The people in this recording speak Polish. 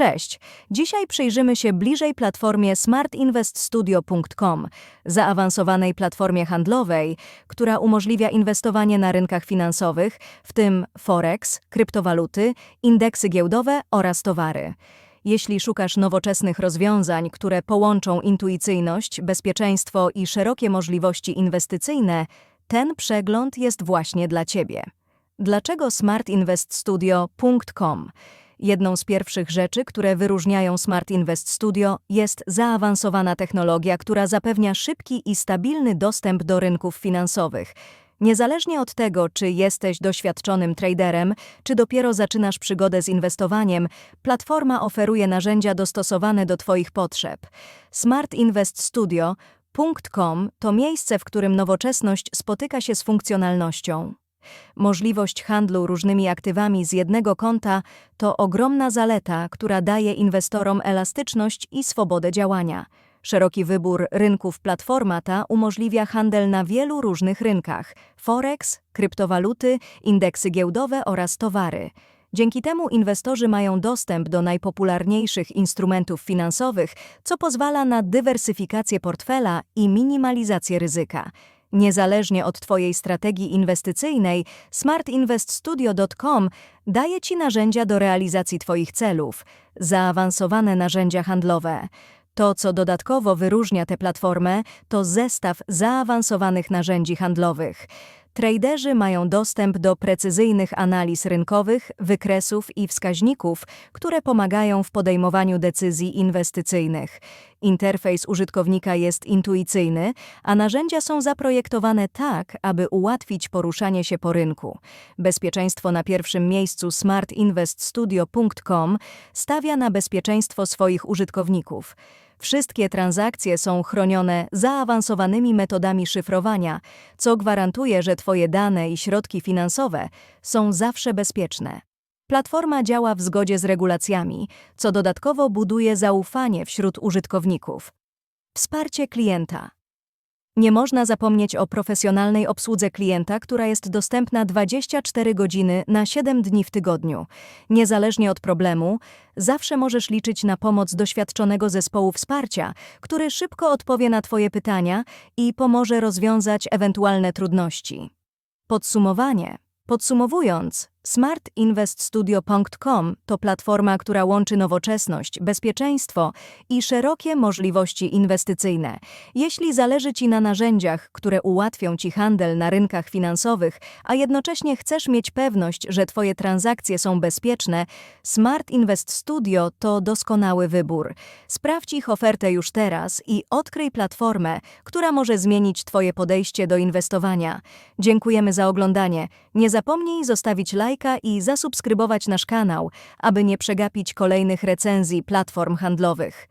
Cześć! Dzisiaj przyjrzymy się bliżej platformie smartinveststudio.com, zaawansowanej platformie handlowej, która umożliwia inwestowanie na rynkach finansowych, w tym forex, kryptowaluty, indeksy giełdowe oraz towary. Jeśli szukasz nowoczesnych rozwiązań, które połączą intuicyjność, bezpieczeństwo i szerokie możliwości inwestycyjne, ten przegląd jest właśnie dla Ciebie. Dlaczego smartinveststudio.com? Jedną z pierwszych rzeczy, które wyróżniają Smart Invest Studio, jest zaawansowana technologia, która zapewnia szybki i stabilny dostęp do rynków finansowych. Niezależnie od tego, czy jesteś doświadczonym traderem, czy dopiero zaczynasz przygodę z inwestowaniem, platforma oferuje narzędzia dostosowane do Twoich potrzeb. Smart Invest Studio.com to miejsce, w którym nowoczesność spotyka się z funkcjonalnością. Możliwość handlu różnymi aktywami z jednego konta to ogromna zaleta, która daje inwestorom elastyczność i swobodę działania. Szeroki wybór rynków platforma ta umożliwia handel na wielu różnych rynkach: forex, kryptowaluty, indeksy giełdowe oraz towary. Dzięki temu inwestorzy mają dostęp do najpopularniejszych instrumentów finansowych, co pozwala na dywersyfikację portfela i minimalizację ryzyka. Niezależnie od Twojej strategii inwestycyjnej, smartinveststudio.com daje Ci narzędzia do realizacji Twoich celów, zaawansowane narzędzia handlowe. To, co dodatkowo wyróżnia tę platformę, to zestaw zaawansowanych narzędzi handlowych. Traderzy mają dostęp do precyzyjnych analiz rynkowych, wykresów i wskaźników, które pomagają w podejmowaniu decyzji inwestycyjnych. Interfejs użytkownika jest intuicyjny, a narzędzia są zaprojektowane tak, aby ułatwić poruszanie się po rynku. Bezpieczeństwo na pierwszym miejscu smartinveststudio.com stawia na bezpieczeństwo swoich użytkowników. Wszystkie transakcje są chronione zaawansowanymi metodami szyfrowania, co gwarantuje, że Twoje dane i środki finansowe są zawsze bezpieczne. Platforma działa w zgodzie z regulacjami, co dodatkowo buduje zaufanie wśród użytkowników. Wsparcie klienta. Nie można zapomnieć o profesjonalnej obsłudze klienta, która jest dostępna 24 godziny na 7 dni w tygodniu. Niezależnie od problemu, zawsze możesz liczyć na pomoc doświadczonego zespołu wsparcia, który szybko odpowie na Twoje pytania i pomoże rozwiązać ewentualne trudności. Podsumowanie. Podsumowując, smartinveststudio.com to platforma, która łączy nowoczesność, bezpieczeństwo i szerokie możliwości inwestycyjne. Jeśli zależy Ci na narzędziach, które ułatwią Ci handel na rynkach finansowych, a jednocześnie chcesz mieć pewność, że Twoje transakcje są bezpieczne, Smart Invest Studio to doskonały wybór. Sprawdź ich ofertę już teraz i odkryj platformę, która może zmienić Twoje podejście do inwestowania. Dziękujemy za oglądanie. Nie zapomnij zostawić lajka i zasubskrybować nasz kanał, aby nie przegapić kolejnych recenzji platform handlowych.